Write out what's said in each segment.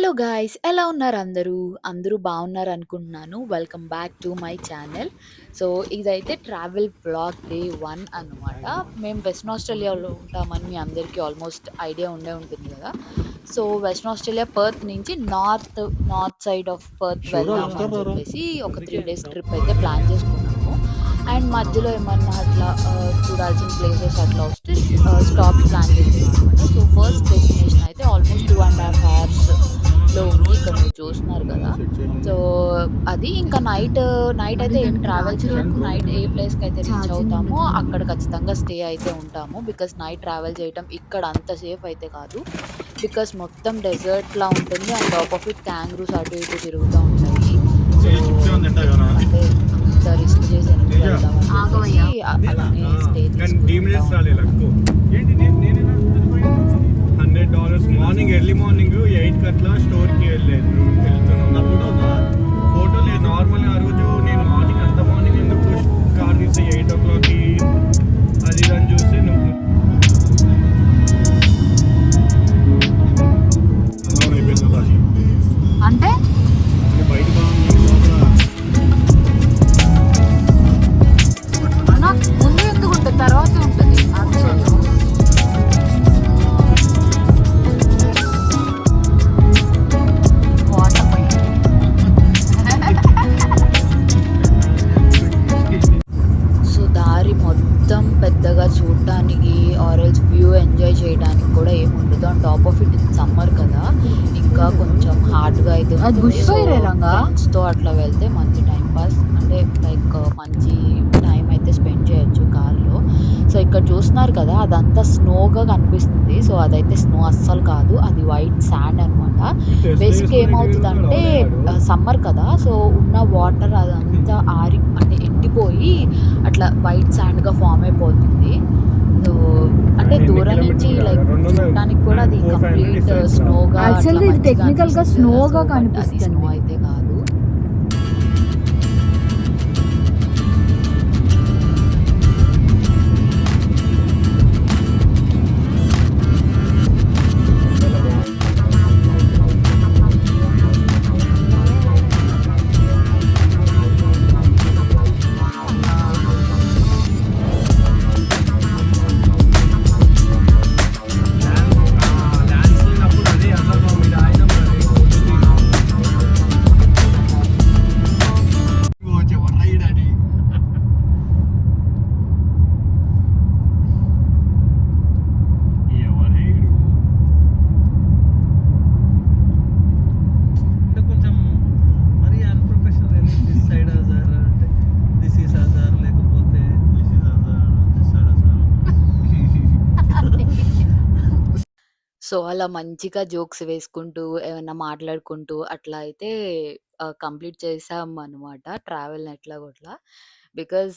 Hello guys ఎలా ఉన్నారు అందరూ? అందరూ బాగున్నారు అనుకుంటున్నాను. Welcome back to my channel so ఇదైతే ట్రావెల్ బ్లాగ్ డే వన్ అన్నమాట. మేము వెస్ట్రన్ ఆస్ట్రేలియాలో ఉంటామని మీ అందరికీ ఆల్మోస్ట్ ఐడియా ఉండే ఉంటుంది కదా. సో వెస్ట్రన్ ఆస్ట్రేలియా పర్త్ నుంచి north north side of Perth వెళ్దాం అని చెప్పేసి ఒక త్రీ డేస్ ట్రిప్ అయితే ప్లాన్ చేసుకున్నాము. అండ్ మధ్యలో ఏమన్నా అట్లా ఆ, చూడాల్సిన ప్లేసెస్ అట్లా వస్తే స్టాప్ ప్లాన్ చేసుకున్నాం అనమాట సో ఫస్ట్ డెస్టినేషన్ అయితే ఆల్మోస్ట్ టూ అండ్ హాఫ్ అవర్స్లో ఉంది ఇక్కడ మీరు చూస్తున్నారు కదా. సో అది ఇంకా నైట్ నైట్ అయితే ఏం ట్రావెల్ చేయడానికి నైట్ ఏ ప్లేస్కి అయితే రీచ్ అవుతామో అక్కడ ఖచ్చితంగా స్టే అయితే ఉంటాము. బికాస్ నైట్ ట్రావెల్ చేయడం ఇక్కడ అంత సేఫ్ అయితే కాదు. బికాస్ మొత్తం డెజర్ట్లా ఉంటుంది. And top of it kangaroos అటు ఇటు తిరుగుతూ ఉంటాయి. సో అంటే అంత రిస్క్ చేసి అలానే స్టే కానీ మార్నింగ్ ఎర్లీ మార్నింగ్ ఎయిట్ అట్లా స్టోర్కి వెళ్ళలేదు వెళ్తున్నాను ఫోటో లేదు. నార్మల్ ఆ రోజు నేను మార్నింగ్ అంత మార్నింగ్ ఎందుకు కార్ తీస్తే ఎయిట్ ఓ క్లాక్కి హార్డ్గా అయితే అది ఉంటుంది. bush fire ఏ రంగా? So, friends తో అట్లా వెళ్తే మంచి టైం పాస్. అంటే లైక్ మంచి టైం అయితే స్పెండ్ చేయొచ్చు కార్లో. సో ఇక్కడ చూస్తున్నారు కదా అదంతా స్నోగా కనిపిస్తుంది. సో అదైతే స్నో అస్సలు కాదు. అది వైట్ శాండ్ అనమాట బేసిక్ ఏమవుతుందంటే సమ్మర్ కదా. సో ఉన్న వాటర్ అదంతా ఆరి అంటే ఎండిపోయి అట్లా వైట్ శాండ్గా ఫామ్ అయిపోతుంది. అంటే దూరం నుంచి లైక్ చూడటానికి కూడా అది కంప్లీట్ స్నోగా Actually ఇది technical గా snow గా కనిపిస్తుంది. స్నో అయితే కాదు సో అలా మంచిగా జోక్స్ వేసుకుంటూ ఏమన్నా మాట్లాడుకుంటూ అట్లా అయితే కంప్లీట్ చేసాం అనమాట ట్రావెల్ ఎట్లా కొట్లా బికాజ్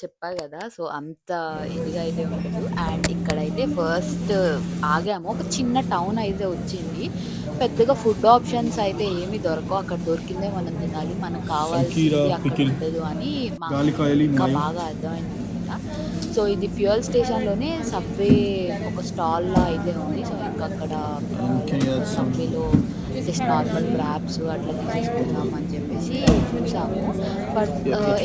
చెప్పా కదా సో అంత ఇదిగా అయితే ఉండదు. అండ్ ఇక్కడైతే ఫస్ట్ ఆగాము. ఒక చిన్న టౌన్ అయితే వచ్చింది. పెద్దగా ఫుడ్ ఆప్షన్స్ అయితే ఏమి దొరకవు. అక్కడ దొరికిందే మనం తినాలి. మనకు కావాల్సింది అక్కడ పికిల్, ఉండదు అని మాకు గాలికాయలు ఇంకా. బాగా అర్థమైంది. అనమాట సో ఇది ఫ్యూయల్ స్టేషన్లోనే సబ్వే ఒక స్టాల్లో అయితే ఉంది. సో ఇంకా అక్కడ సబ్వేలో జస్ట్ నార్మల్ గ్రాప్స్ అట్లా తీసేసుకుందాం అని చెప్పేసి చూసాము. బట్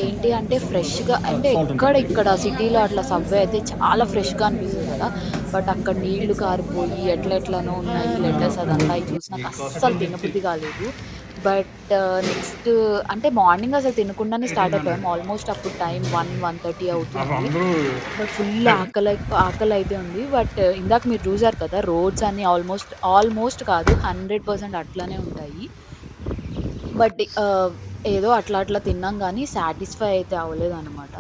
ఏంటి అంటే ఫ్రెష్గా అంటే ఎక్కడ ఇక్కడ సిటీలో అట్లా సబ్వే అయితే చాలా ఫ్రెష్గా అనిపిస్తుంది కదా. బట్ అక్కడ నీళ్ళు కారిపోయి ఎట్లా ఎట్లానో ఉన్నాయి. లెటర్స్ అదంతా అవి చూసి నాకు అస్సలు తినబుద్ధి కాలేదు. బట్ నెక్స్ట్ అంటే మార్నింగ్ అసలు తినకుండానే స్టార్ట్ అయిపోయాం. ఆల్మోస్ట్ అప్పుడు టైం వన్ వన్ థర్టీ అవుతుంది. బట్ ఫుల్ ఆకలి ఆకలి అయితే ఉంది. బట్ ఇందాక మీరు చూసారు కదా రోడ్స్ అన్ని ఆల్మోస్ట్ ఆల్మోస్ట్ కాదు హండ్రెడ్ పర్సెంట్ అట్లానే ఉంటాయి. బట్ ఏదో అట్లా అట్లా తిన్నాం కానీ సాటిస్ఫై అయితే అవ్వలేదు అనమాట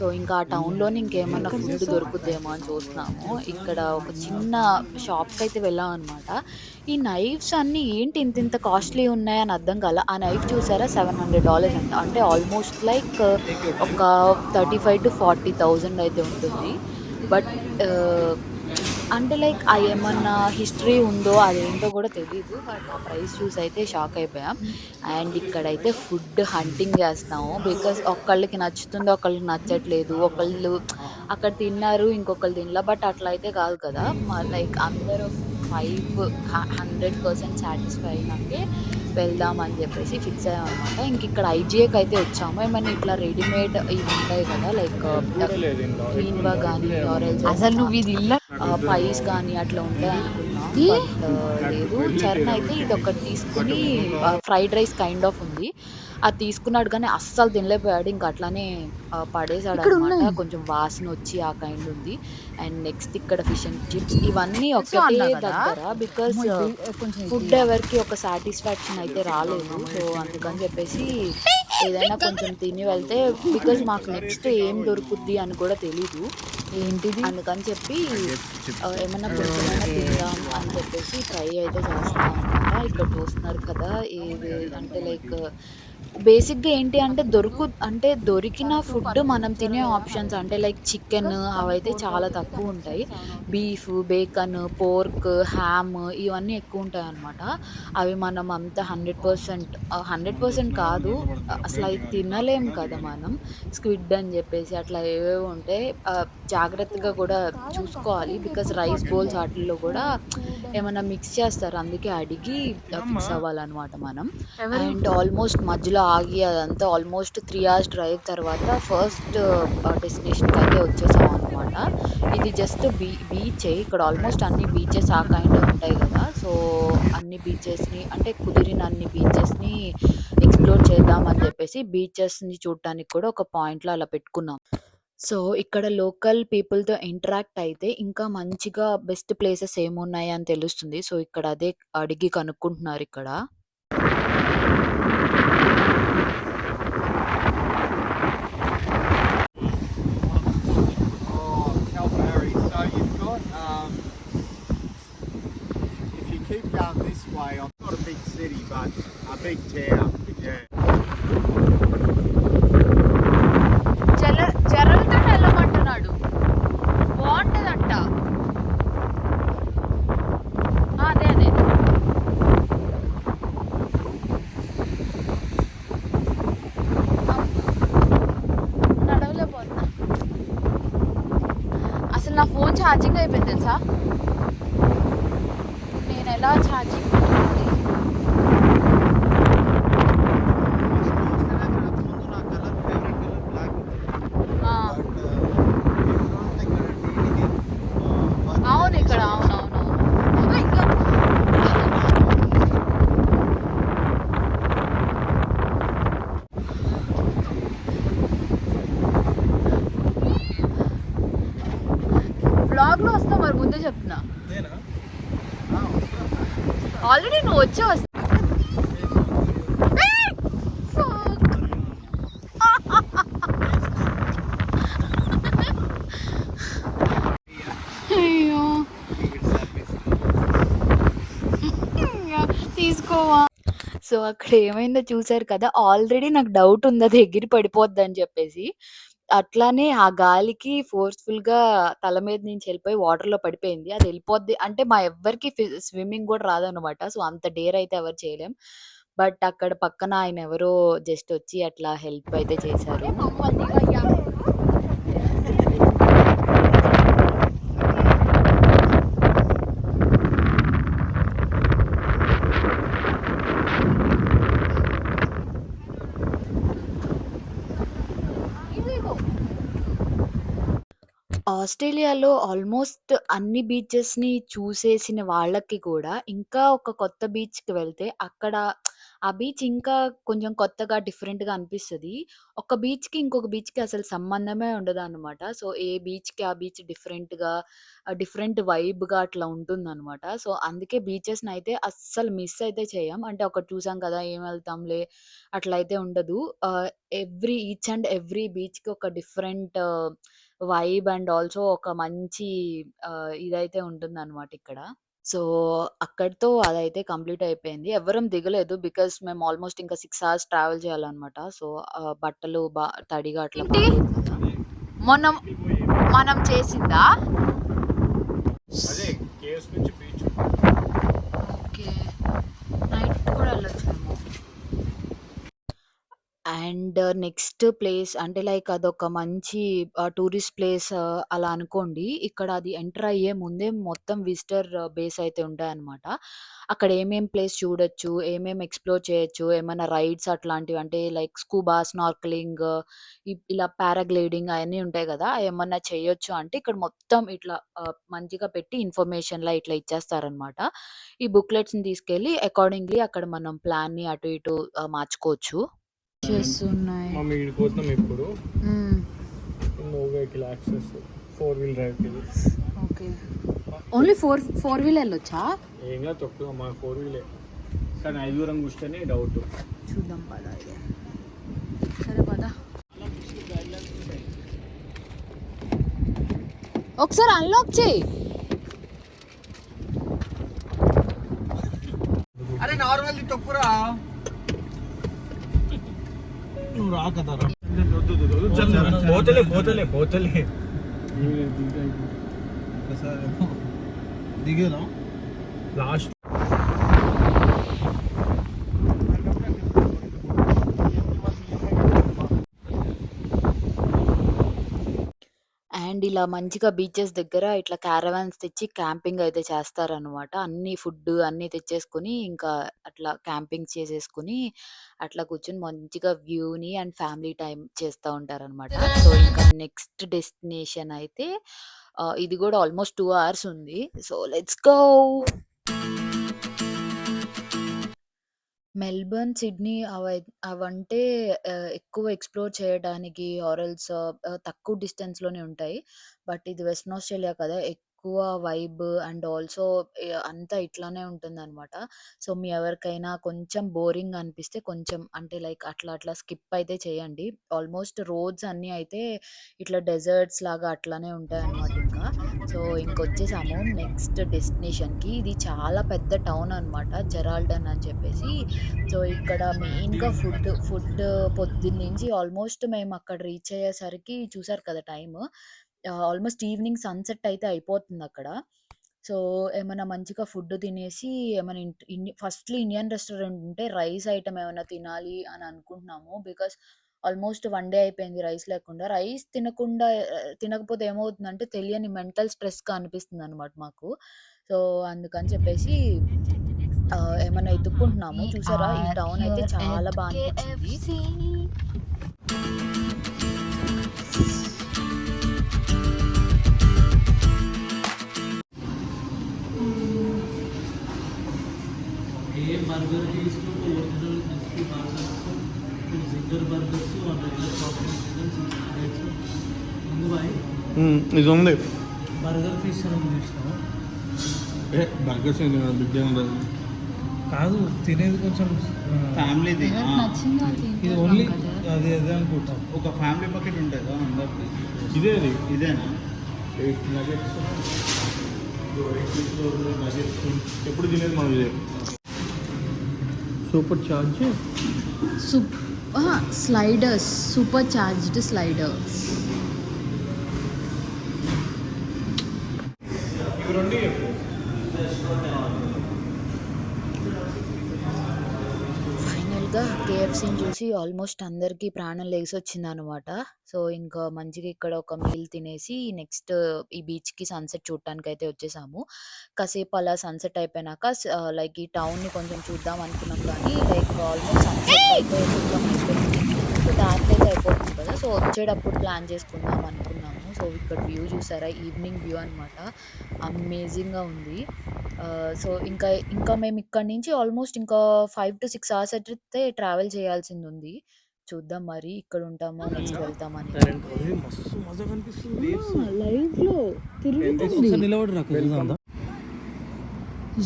సో ఇంకా ఆ టౌన్లోనే ఇంకేమన్నా ఫుడ్ దొరుకుద్దేమో అని చూస్తున్నాము. ఇక్కడ ఒక చిన్న షాప్కి అయితే వెళ్ళాం అనమాట ఈ నైఫ్స్ అన్నీ ఏంటి ఇంత ఇంత కాస్ట్లీ ఉన్నాయని అర్థం కాల? ఆ నైఫ్ చూసారా? సెవెన్ హండ్రెడ్ డాలర్స్ అంట. అంటే ఆల్మోస్ట్ లైక్ ఒక thirty five to forty thousand అయితే ఉంటుంది. బట్ అంటే లైక్ ఆ ఏమన్నా హిస్టరీ ఉందో అదేంటో కూడా తెలియదు బట్ ఆ ప్రైస్ చూసి అయితే షాక్ అయిపోయాం. అండ్ ఇక్కడైతే ఫుడ్ హంటింగ్ చేస్తాము బికాస్ ఒకళ్ళకి నచ్చుతుంది ఒకళ్ళకి నచ్చట్లేదు ఒకళ్ళు అక్కడ తిన్నారు ఇంకొకళ్ళు తినలా బట్ అట్లా అయితే కాదు కదా. లైక్ అందరూ ఫైవ్ హండ్రెడ్ పర్సెంట్ సాటిస్ఫై అంటే వెళ్దాం అని చెప్పేసి ఫిక్స్ అయ్యాం అనమాట ఇంక ఇక్కడ ఐజీఏకి అయితే వచ్చాము. ఏమైనా ఇట్లా రెడీమేడ్ ఇవి ఉంటాయి కదా లైక్ క్వీన్వా కానీ ఆరెంజ్ అసలు నువ్వు ఇది పైస్ కానీ అట్లా ఉంటాయి అనుకున్నాం. బట్ లేదు. చరణ్ అయితే ఇది ఒకటి తీసుకుని ఫ్రైడ్ రైస్ కైండ్ ఆఫ్ ఉంది. అది తీసుకున్నాడు కానీ అస్సలు తినలేకపోయాడు. ఇంకా అట్లానే పడేసాడు అనమాట. కొంచెం వాసన వచ్చి ఆ కైండ్ ఉంది. అండ్ నెక్స్ట్ ఇక్కడ ఫిష్ అండ్ చిప్స్ ఇవన్నీ ఒకటే? దగ్గర బికాస్ కొంచెం ఫుడ్ ఎవరికి ఒక సాటిస్ఫాక్షన్ అయితే రాలేదు. సో అందుకని చెప్పేసి ఏదైనా కొంచెం తిని వెళ్తే బికాజ్ మాకు నెక్స్ట్ ఏం దొరుకుద్ది అని కూడా తెలీదు. ఏంటిది? అందుకని చెప్పి ఏమన్నా కొంచెమైనా తిందాం అని చెప్పేసి ట్రై అయితే చేస్తాం అనమాట ఇక్కడ చూస్తున్నారు కదా ఇది అంటే లైక్ బేసిక్గా ఏంటి అంటే దొరుకు అంటే దొరికిన ఫుడ్ మనం తినే ఆప్షన్స్ అంటే లైక్ చికెన్ అవైతే చాలా తక్కువ ఉంటాయి. బీఫ్ బేకన్ పోర్క్ హ్యామ్ ఇవన్నీ ఎక్కువ ఉంటాయి అన్నమాట అవి మనం అంత హండ్రెడ్ పర్సెంట్ హండ్రెడ్ పర్సెంట్ కాదు అసలు అవి తినలేం కదా మనం. స్క్విడ్ అని చెప్పేసి అట్లా ఏవేవో ఉంటాయి ఆ, జాగ్రత్తగా కూడా చూసుకోవాలి. బికాస్ రైస్ బౌల్స్ వాటిల్లో కూడా ఏమైనా మిక్స్ చేస్తారు. అందుకే అడిగి ఫిక్స్ అవ్వాలన్నమాట మనం. అండ్ ఆల్మోస్ట్ మధ్యలో ఆగి అదంతా ఆల్మోస్ట్ త్రీ అవర్స్ డ్రైవ్ తర్వాత ఫస్ట్ డెస్టినేషన్కి అయితే వచ్చేసాం అనమాట ఇది జస్ట్ బీ బీచే. ఇక్కడ ఆల్మోస్ట్ అన్ని బీచెస్ ఆ కైండ్ ఉంటాయి కదా. సో అన్ని బీచెస్ని అంటే కుదిరిన అన్ని బీచెస్ని ఎక్స్ప్లోర్ చేద్దాం అని చెప్పేసి బీచెస్ని చూడటానికి కూడా ఒక పాయింట్లో అలా పెట్టుకున్నాం. సో ఇక్కడ లోకల్ పీపుల్తో ఇంటరాక్ట్ అయితే ఇంకా మంచిగా బెస్ట్ ప్లేసెస్ ఏమున్నాయి అని తెలుస్తుంది. సో ఇక్కడ అదే అడిగి కనుక్కుంటున్నారు ఇక్కడ. Keep going this way, I'm not a big city, but a big town. Yeah. చేసుకోవా? సో అక్కడ ఏమైందో చూసారు కదా ఆల్రెడీ నాకు డౌట్ ఉంది అది ఎగిరి పడిపోద్ది అని చెప్పేసి. అట్లానే ఆ గాలికి ఫోర్స్ఫుల్గా తల మీద నుంచి వెళ్ళిపోయి వాటర్లో పడిపోయింది. అది వెళ్ళిపోద్ది. అంటే మా ఎవ్వరికి స్విమ్మింగ్ కూడా రాదనమాట సో అంత డేర్ అయితే ఎవరు చేయలేం. బట్ అక్కడ పక్కన ఆయన ఎవరో జస్ట్ వచ్చి అట్లా హెల్ప్ అయితే చేశారు. ఆస్ట్రేలియాలో ఆల్మోస్ట్ అన్ని బీచెస్‌ని చూసేసిన వాళ్ళకి కూడా ఇంకా ఒక కొత్త బీచ్‌కి వెళ్తే అక్కడ ఆ బీచ్ ఇంకా కొంచెం కొత్తగా, డిఫరెంట్‌గా అనిపిస్తది. ఒక బీచ్‌కి, ఇంకొక బీచ్‌కి అసలు సంబంధమే ఉండదనమాట. సో, ఏ బీచ్‌కి ఆ బీచ్ డిఫరెంట్‌గా ఆహ్, డిఫరెంట్ వైబ్‌గా అట్లా ఉంటుందనమాట. సో, అందుకే బీచెస్‌నయితే అస్సలు మిస్ అయితే చేయం. అంటే ఒకటి చూసాం కదా! ఏం వెళ్తాంలే అట్లా అయితే ఉండదు. ఆహ్, ఎవ్రీ ఈచ్ అండ్ ఎవ్రీ బీచ్‌కి ఒక డిఫరెంట్ వైబ్ అండ్ ఆల్సో ఒక మంచి ఆహ్, ఇదైతే ఉంటుందనమాట ఇక్కడ. సో, అక్కడితో అదైతే కంప్లీట్ అయిపోయింది. ఎవ్వరం దిగలేదు. బికాజ్ మేము ఆల్మోస్ట్ ఇంకా 6 అవర్స్ ట్రావెల్ చేయాలనమాట. సో, ఆహ్, బట్టలు బా తడిగా అట్లా ఏంటి? కదా! మొన్న మనం చేసిందా అదే కేవ్స్ నుంచి బీచ్ ఓకే నైట్ కూడా వెళ్ళొచ్చేమో అండ్ నెక్స్ట్ ప్లేస్ అంటే లైక్ అదొక మంచి ఆహ్, టూరిస్ట్ ప్లేస్ అలా అనుకోండి. ఇక్కడ అది ఎంటర్ అయ్యే ముందే మొత్తం విజిటర్ బేస్ అయితే ఉంటాయన్నమాట. అక్కడ ఏమేం ప్లేస్ చూడొచ్చు, ఏమేం ఎక్స్‌ప్లోర్ చేయొచ్చు, ఏమైనా రైడ్స్ అట్లాంటివి అంటే లైక్ స్కూబా, స్నార్కెలింగ్ ఇ ఇలా పారాగ్లైడింగ్ అయన్నీ ఉంటాయి గదా! అయేమన్నా చేయొచ్చు అంటే ఇక్కడ మొత్తం ఇట్లా ఆహ్, మంచిగా పెట్టి ఇన్ఫర్మేషన్‌లా ఇట్లా ఇచ్చేస్తారనమాట. ఈ బుక్లెట్స్‌ని తీసుకెళ్ళి అకార్డింగ్‌లీ అక్కడ మనం ప్లాన్‌ని అటు ఇటు ఆహ్, మార్చుకోవచ్చు. చేస్తున్నాయి మమ్మీ ఈడికి పోతున్నాం ఇప్పుడు. వెహికల్ యాక్సెస్ ఫోర్ వీల్ డ్రైవ్కి వెళ్ళి okay only four four wheel వెళ్ళొచ్చా? ఏం కాదు తక్కువ. మా ఫోర్ వీలే కానీ ఐదుగురం కూర్చొని డౌట్ చూద్దాం పద సరే పద. ఒకసారి అన్లాక్ చేయి. అరే నార్మల్ తప్పురా. నువ్వు రా కదా రా. పోతలే పోతలే పోతలే ఒకసారి దిగేదా లాస్ట్ అండ్ ఇలా మంచిగా బీచెస్ దగ్గర ఇట్లా క్యారవాన్స్ తెచ్చి క్యాంపింగ్ అయితే చేస్తారనమాట. అన్నీ ఫుడ్డు అన్నీ తెచ్చేసుకొని ఇంకా అట్లా క్యాంపింగ్ చేసేసుకొని అట్లా కూర్చొని మంచిగా వ్యూని అండ్ ఫ్యామిలీ టైమ్ చేస్తా ఉంటారనమాట. సో, ఇంకా నెక్స్ట్ డెస్టినేషన్ అయితే ఆహ్, ఇది గూడా ఆల్మోస్ట్ 2 అవర్స్ ఉంది. So, let's go. Melbourne, Sydney అవై అవంటే ఆహ్, ఎక్కువ ఎక్స్‌ప్లోర్ చేయడానికి ఆర్ ఎల్స్ ఆహ్, తక్కువ డిస్టెన్స్‌లోనే ఉంటాయి. బట్ ఇది వెస్టర్న్ ఆస్ట్రేలియా కదా! ఎక్కువ వైబ్ అండ్ ఆల్సో అంతా ఇట్లానే ఉంటుందనమాట. సో, మీ ఎవరికైనా కొంచెం బోరింగ్ అనిపిస్తే కొంచెం అంటే లైక్ అట్లా అట్లా స్కిప్ అయితే చేయండి. ఆల్మోస్ట్ రోడ్స్ అన్నీ అయితే ఇట్లా డెజర్ట్స్ లాగా అట్లానే ఉంటాయన్నమాట ఇంకా. సో, ఇంకొచ్చేసాము నెక్స్ట్ డెస్టినేషన్‌కి. ఇది చాలా పెద్ద టౌన్ అనమాట. జెరాల్డన్ అని చెప్పేసి. సో, ఇక్కడ మెయిన్‌గా ఫుడ్ ఫుడ్ పొద్దున్నుంచి ఆల్మోస్ట్ మేము అక్కడ రీచ్ అయ్యేసరికి చూసారు కదా టైము. ఆల్మోస్ట్ ఈవినింగ్ సన్‌సెట్ అయితే అయిపోతుందక్కడ. సో, ఏమన్నా మంచిగా ఫుడ్ తినేసి ఏమైనా ఇంట్ ఇండి ఫస్ట్‌లీ ఇండియన్ రెస్టారెంట్ ఉంటే రైస్ ఐటెమ్ ఏమన్నా తినాలి అని అనుకుంటున్నాము. బికాజ్ ఆల్మోస్ట్ 1 డే అయిపోయింది రైస్ లేకుండా. రైస్ తినకుండా ఆహ్, తినకపోతే ఏమవుతుందంటే తెలియని మెంటల్ స్ట్రెస్‌గా అనిపిస్తుందనమాట మాకు. సో, అందుకని చెప్పేసి ఆహ్, ఏమన్నా. చూసారా ఈ టౌన్ అయితే చాలా బా అనిపించింది. ఏ బర్గర్ తీసుకు original crispy burgers zinger burgers regular ముందు బాయ్ ఇది ఉంది బర్గర్ ఫిష్ అని ఏ బర్గర్స్ బిగ్ ఉండదు కాదు తినేది కొంచెం ఫ్యామిలీది ఇది ఓన్లీ. అది అదే అనుకుంటాం ఒక ఫ్యామిలీ బకెట్ ఉంటుంది కదా అందరికి ఇదే అది ఇదేనా ఎయిట్ నగెట్స్ నగెట్స్ ఎప్పుడు తినేది మనం ఇదే సూపర్ చార్జ్? సూప్ స్లైడర్స్ సూపర్ చార్జ్డ్ స్లైడర్స్ ఇవి రెండు ఇంకా కేఎఫ్‌సీని చూసి ఆల్మోస్ట్ అందరికీ ప్రాణం లేచి వచ్చింది అనమాట సో, ఇంకా మంచిగా ఇక్కడ ఒక మీల్ తినేసి నెక్స్ట్ ఈ బీచ్‌కి సన్‌సెట్ అయితే వచ్చేసాము. కాసేపు అలా సన్‌సెట్ అయిపోయినాక లైక్ ఈ టౌన్‌ని కొంచెం చూద్దాం అనుకున్నాం కానీ లైక్ ఆల్మోస్ట్ సన్‌సెట్ అయితే అయిపోయింది. సో, డార్క్ అయితే అయిపోతుంది కదా! సో, వచ్చేటప్పుడు ప్లాన్ చేసుకుందాం అనుకున్నాము. సో, ఇక్కడ వ్యూ చూసారా? ఈవినింగ్ వ్యూ అనమాట. అమేజింగ్‌గా ఉంది. సో, ఇంకా ఇంకా మేము ఇక్కడి నుంచి ఆల్మోస్ట్ ఇంకా 5-6 అవర్స్ అయితే ట్రావెల్ చేయాల్సిందుంది. చూద్దాం మరి ఇక్కడ ఉంటామో నెక్స్ట్ వెళ్తామని. నిలబడి రా కొంచెం.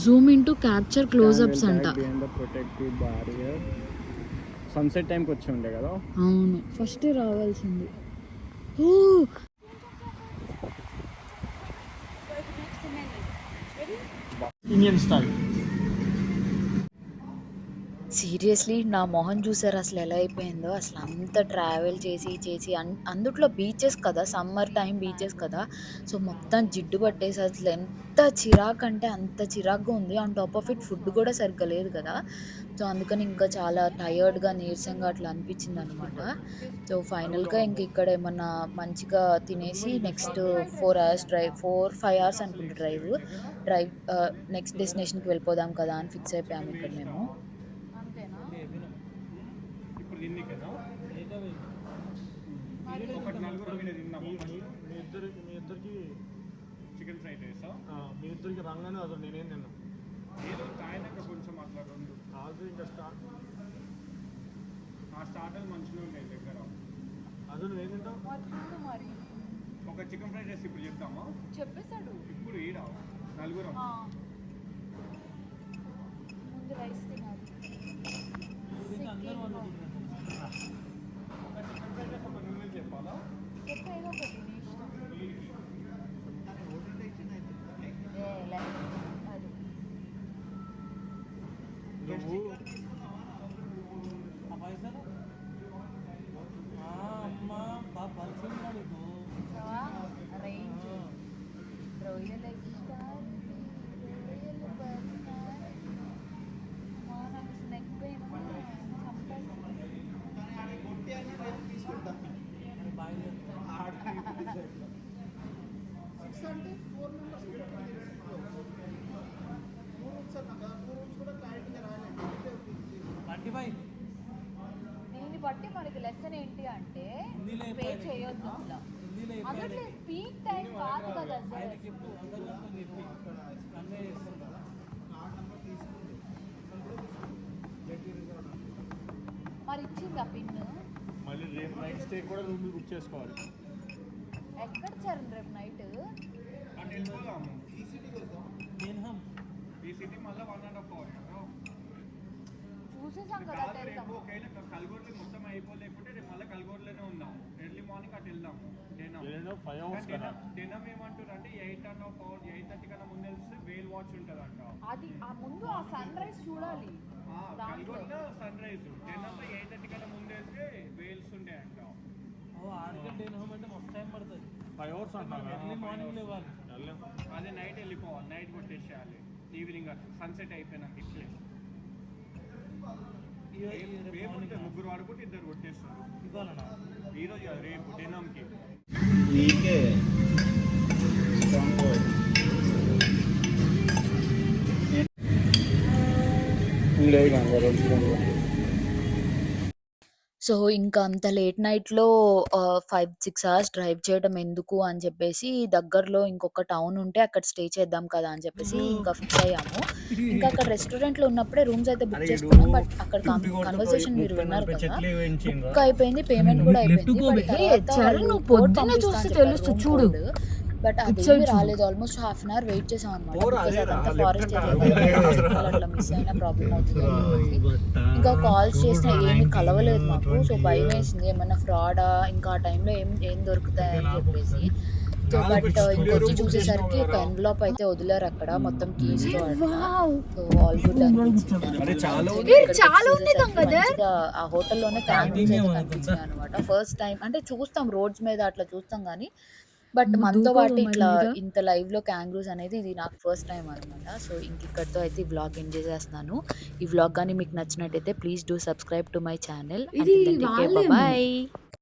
జూమ్ ఇంటూ క్యాప్చర్ క్లోజప్స్ అంట సన్సెట్ టైంకి వచ్చి ఉండే కదా అవును ఫస్ట్ రావాల్సింది ఓ ఇండియన్ స్టైల్ సీరియస్లీ నా మొహం చూసారు అసలు ఎలా అయిపోయిందో అసలు అంత ట్రావెల్ చేసి చేసి అన్- అందుట్లో బీచెస్ కదా సమ్మర్ టైం బీచెస్ కదా సో మొత్తం జిడ్డు పట్టేసి అసలు ఎంత చిరాకు అంటే అంత చిరాకుగా ఉంది. On top of it food కూడా సరిగ్గా లేదు కదా సో అందుకని ఇంకా చాలా టయర్డ్గా నీరసంగా అట్లా అనిపించింది అనమాట సో ఫైనల్గా ఇంక ఇక్కడ ఏమన్నా మంచిగా తినేసి next four hours drive four five hours అనుకుంటా డ్రైవ్ డ్రైవ్ నెక్స్ట్ డెస్టినేషన్కి వెళ్ళిపోదాం కదా అని ఫిక్స్ అయిపోయాము ఇక్కడ మేము. తిండి కదా? ఒకటి నలుగురు మీ ఇద్దరు మీ ఇద్దరికి చికెన్ ఫ్రైడ్ రైసా మీ ఇద్దరికి రాగానే అసలు నేనేం తిన్నా. ఏదో తాయినాక కొంచెం అట్లా రెండు. కాదు ఇంకా స్టార్ట్ ఆ స్టార్టర్ మంచిగా ఉన్నాయి దగ్గర. అసలు చూడు మరి. ఒక చికెన్ ఫ్రైడ్ రైస్ ఇప్పుడు చెప్తామా? చెప్పేశాడు. ఇప్పుడు ఈడ? నలుగురం? ఆ. ముందు రైస్ తినాలి ఒక చికెన్ ఫ్రైడ్ రైస్ ఒక నూనెలు చెప్పాలా చెప్పు ఏదో ఒకటి నీ ఇష్టం వీడికి ఏ, లే. అది. నువ్వు ఆ పైసలు ఆ, అమ్మా బాగా పరిచయం నీకు చూసావా? రేంజ్ రొయ్యలు ఎక్స్ట్రా రొయ్యలు బర్గర్ మా నాకు స్నెక్ పెయిన్ అని బాగా ట్వంటీ ఫైవ్ దీన్ని బట్టి మనకి లెసన్ ఏంటి అంటే హిందీలో పే. చేయొద్దు అందులో పీక్ టైం కాదు కదా చేస్తుంటా మరి ఇచ్చిందా పిన్ మళ్ళీ రేపు నైట్ స్టే కూడా రూమ్ బుక్ చేసుకోవాలి. ఎక్కడ చరణ్ రేపు నైట్ అటు వెళ్ళిపోదాము నేను ఈ సిటీ మళ్ళీ వన్ అండ్ హాఫ్ అవర్ చూసేసాం కదా కాదు అటు రేపు వెళ్దాం ఒకవేళ కల్గోర్లు మొత్తం అయిపోలేకుంటే రేపు మళ్ళీ కల్గోర్లోనే ఉందాం ఎర్లీ మార్నింగ్ అటు eight and half hour eight thirty కన్నా ముందు వెళ్తే వేల్ వాచ్ ఉంటుందంట. అది ఆ ముందు ఆ సన్ రైజ్ చూడాలి. దాంట్లో. కల్గోర్లో సన్ రైజ్ ఎయిట్ థర్టీ కన్నా ముందు వెళ్తే వేల్స్ అంటే ఫైవ్ అవర్స్ ఎర్లీ మార్నింగ్ అదే నైట్ వెళ్ళిపోవాలి. నైట్ కొట్టేసేయాలి. ఈవినింగ్ సన్సెట్ అయిపోయినాక ఇట్లే ఈ- ఈ రేపు రేపు మార్నింగ్ ఉంటే ముగ్గురు వాడుకుంటే ఇద్దరు కొట్టేస్తారు. ఇవ్వాలనా? ఈ రోజు కాదు, రేపు డెనమ్కి సో ఇంకా అంత లేట్ నైట్‌లో 5, 6 అవర్స్ డ్రైవ్ చేయడం ఎందుకు అని చెప్పేసి దగ్గరలో ఇంకొక టౌన్ ఉంటే అక్కడ స్టే చేద్దాం కదా అని చెప్పేసి ఇంకా ఫిక్స్ అయ్యాము. ఇంకా అక్కడ రెస్టారెంట్‌లో ఉన్నప్పుడే రూమ్స్ అయితే బుక్ చేసుకున్నాం. బట్ అక్కడ కన్ కన్వర్సేషన్ మీరు విన్నారు కదా! బుక్ అయిపోయింది. పేమెంట్ కూడా అయిపోయింది. చూడు. బట్ అదేమీ. రాలేదు. Almost half an hour wait చేసాం left ఫారెస్ట్ అట్లా మిస్ అయినా ప్రాబ్లమ్ అవుతుంది ఇంకా కాల్స్ చేసినా ఏమీ కలవలేదు మాకు. సో భయమేసింది. ఏమన్నా ఫ్రాడా ఇంకా ఆ టైంలో ఏం ఏం దొరుకుతాయని చెప్పేసి. సో బట్ ఇంకొచ్చి చూసేసరికి ఒక ఎన్వలప్ అయితే వదిలారు అక్కడ మొత్తం కీస్‌తో అట్లా. సో ఆల్ గుడ్ అనిపించింది. ఆ హోటల్‌లోనే క్యాంటీన్స్ అయితే కనిపించాయి అన్నమాట. ఫస్ట్ టైం అంటే చూస్తాం రోడ్స్ మీద అట్లా చూస్తాం గానీ బట్ మనతో పాటు ఇట్లా ఇంత లైవ్‌లో క్యాంగరూస్ అనేది ఇది నాకు ఫస్ట్ టైం అన్నమాట. సో ఇంక ఇక్కడితో అయితే ఈ వ్లాగ్ ఎండ్ చేసేస్తున్నాను. ఈ వ్లాగ్ గాని మీకు నచ్చినట్టయితే please do subscribe to my channel. Bye.